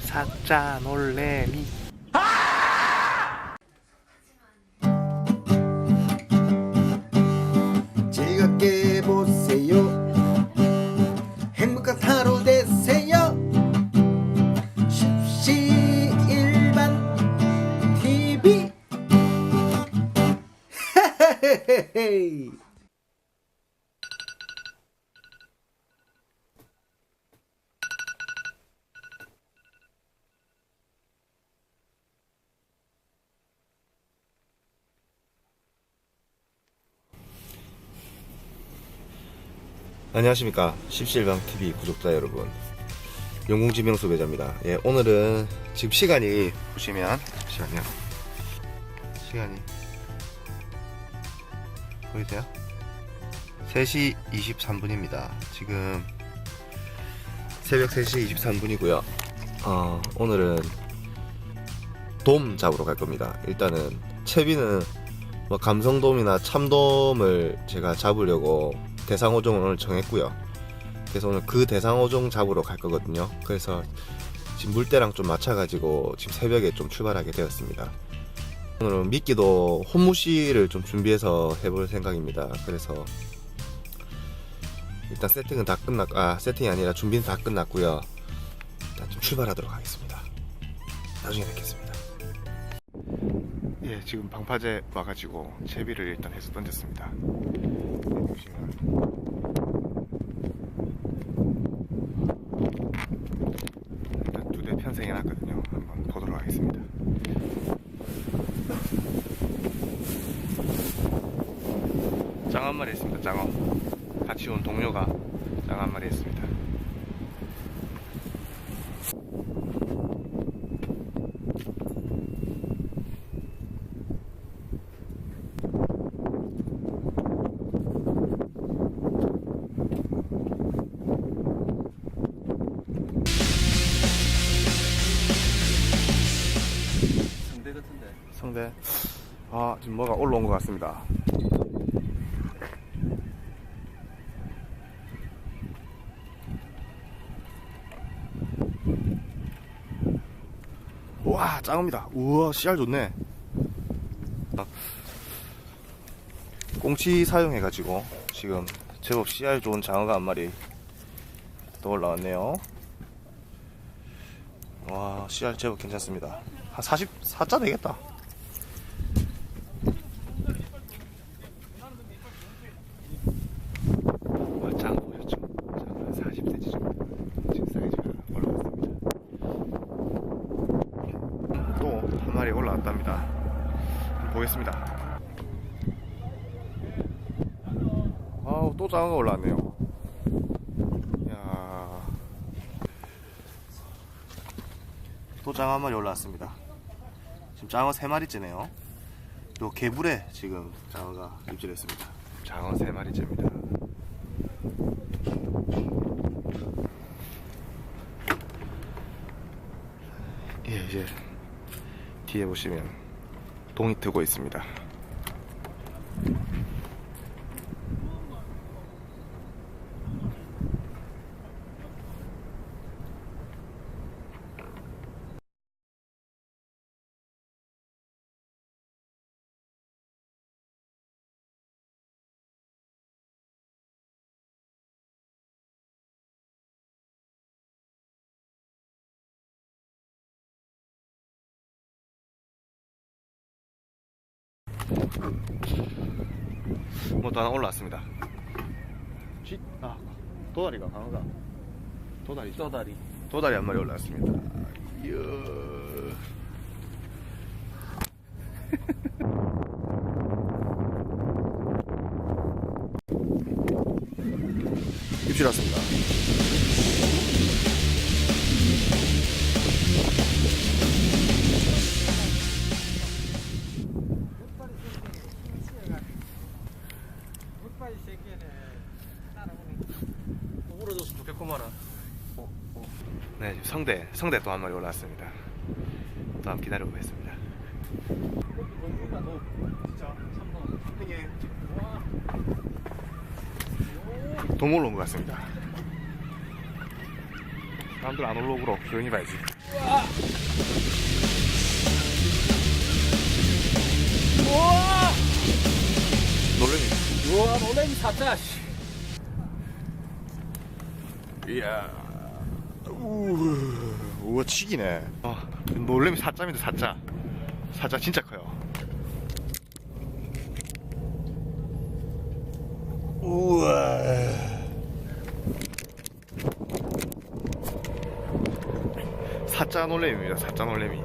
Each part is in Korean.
사자 놀래미. 즐겁게 보세요. 행복한 하루 되세요. 십시 일반 TV 안녕하십니까. 십실방 TV 구독자 여러분. 영공지명 소배자입니다. 예 오늘은 지금 시간이 보시면 잠시만요. 시간이 보이세요? 3시 23분입니다. 지금 새벽 3시 23분이고요. 어, 오늘은 돔 잡으러 갈 겁니다. 일단은 채비는 뭐 감성돔이나 참돔을 제가 잡으려고 대상 어종을 오늘 정했고요. 그래서 오늘 그 대상 어종 잡으러 갈 거거든요. 그래서 지금 물때랑 좀 맞춰가지고 지금 새벽에 좀 출발하게 되었습니다. 오늘은 미끼도 혼무시를 좀 준비해서 해볼 생각입니다. 그래서 일단 세팅은 다 끝났, 아 세팅이 아니라 준비는 다 끝났고요. 일단 좀 출발하도록 하겠습니다. 나중에 뵙겠습니다. 예, 지금 방파제 와가지고 채비를 일단 해서 던졌습니다. 네, 보시면 일단 두대 편성해 놨거든요. 한번 보도록 하겠습니다. 짱한 마리 있습니다. 짱어. 같이 온 동료가 짱한 마리 있습니다. 성대. 아, 지금 뭐가 올라온 것 같습니다. 우와, 짱입니다. 우와, 씨알 좋네. 아, 꽁치 사용해 가지고 지금 제법 씨알 좋은 장어가 한 마리 또 올라왔네요. 와, 씨알 제법 괜찮습니다. 한 44자 되겠다. 와, 짱 보였죠? 짱은 40cm 정도. 지금 사이즈가 올라왔습니다. 또 한 마리 올라왔답니다. 한번 보겠습니다. 아우, 또 장어가 올라왔네요. 이야. 또 장어 한 마리 올라왔습니다. 지금 장어 세 마리째네요. 요 개불에 지금 장어가 입질했습니다. 장어 세 마리째입니다. 예, 이제 뒤에 보시면 동이 트고 있습니다. 뭐또 하나 올라왔습니다. 쥐, 아, 도다리가 강어가. 도다리. 떠다리 도다리 한 마리 올라왔습니다. 이야. 입질 왔습니다. 성대, 성대 또 한 마리 올라왔습니다. 또 한번 기다려보겠습니다. 돔 올라온 것 같습니다. 사람들 안 올라오고 조용히 봐야지. 우와! 놀래미. 우와, 놀래미 사자, 씨. 이야. 우와, 치기네. 아, 놀래미 사자입니다 사자. 사자 진짜 커요. 우와. 사자 놀래미입니다. 사자 놀래미.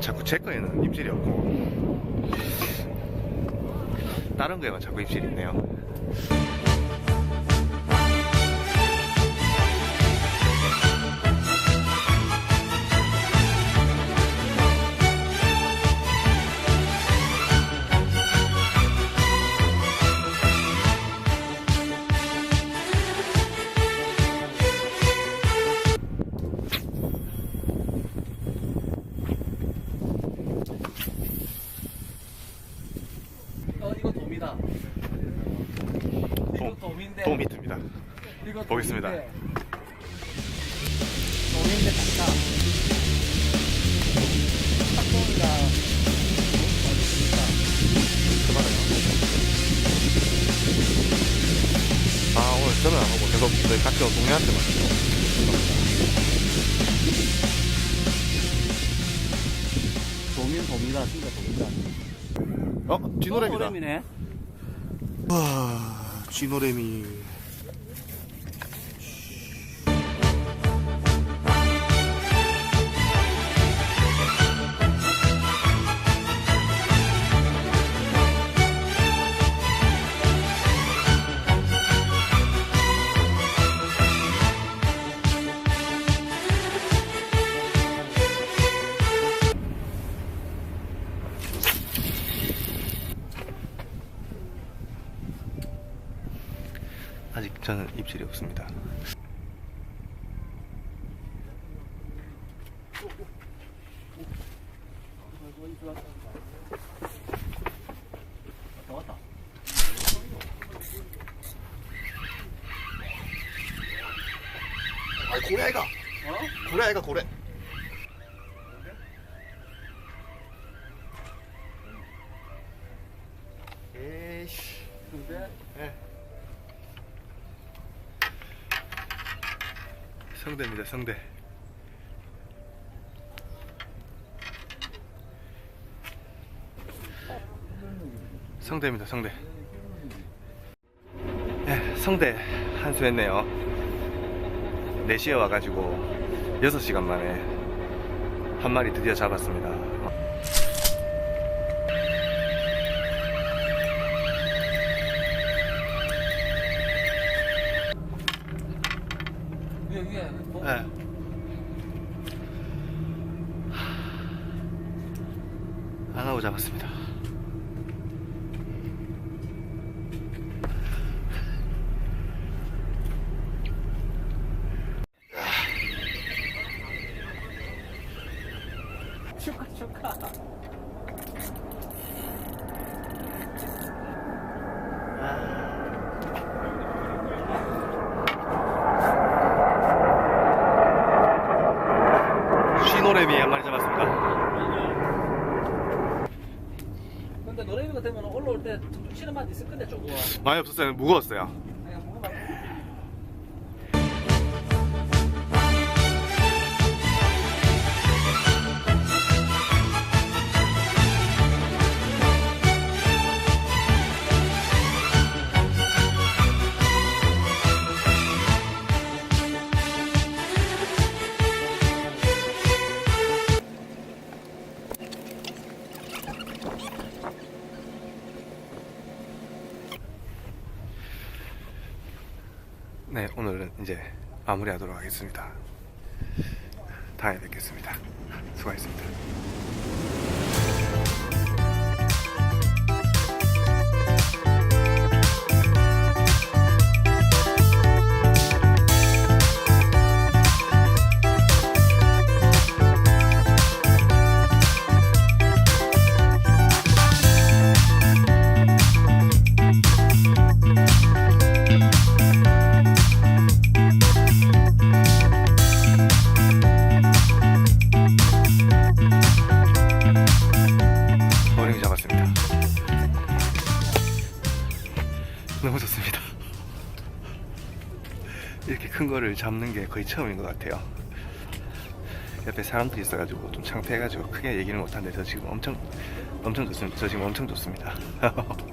자꾸 제 거에는 입질이 없고 다른 거에만 자꾸 입질이 있네요. 아 오늘 저는 안 오고 계속 저희 같이 온 맞죠. 돔인 돔이다, 진짜 돔이다. 어? 쥐노래미다. 돔이네. 와 쥐노래미. 저는 입질이 없습니다. 고래 아이가. 어? 고래 아이가 고래. 에이씨. 근데 예. 성대입니다, 성대. 성대입니다, 성대. 예, 성대 한수 했네요. 4시에 와가지고 6시간 만에 한 마리 드디어 잡았습니다. 여기 위에 돔. 예. 안 하고 잡았습니다. 축하 축하. 쉬노래미 한 마리 잡았습니다. 근데 노래미가 되면 올라올 때 툭툭 치는 맛 있을 건데 조금. 많이 없었어요. 무거웠어요. 그냥 네, 오늘은 이제 마무리하도록 하겠습니다. 다음에 뵙겠습니다. 수고하셨습니다. 이렇게 큰 거를 잡는 게 거의 처음인 것 같아요. 옆에 사람들이 있어가지고 좀 창피해가지고 크게 얘기를 못하는데 저 지금 엄청 엄청 좋습니다. 저 지금 엄청 좋습니다.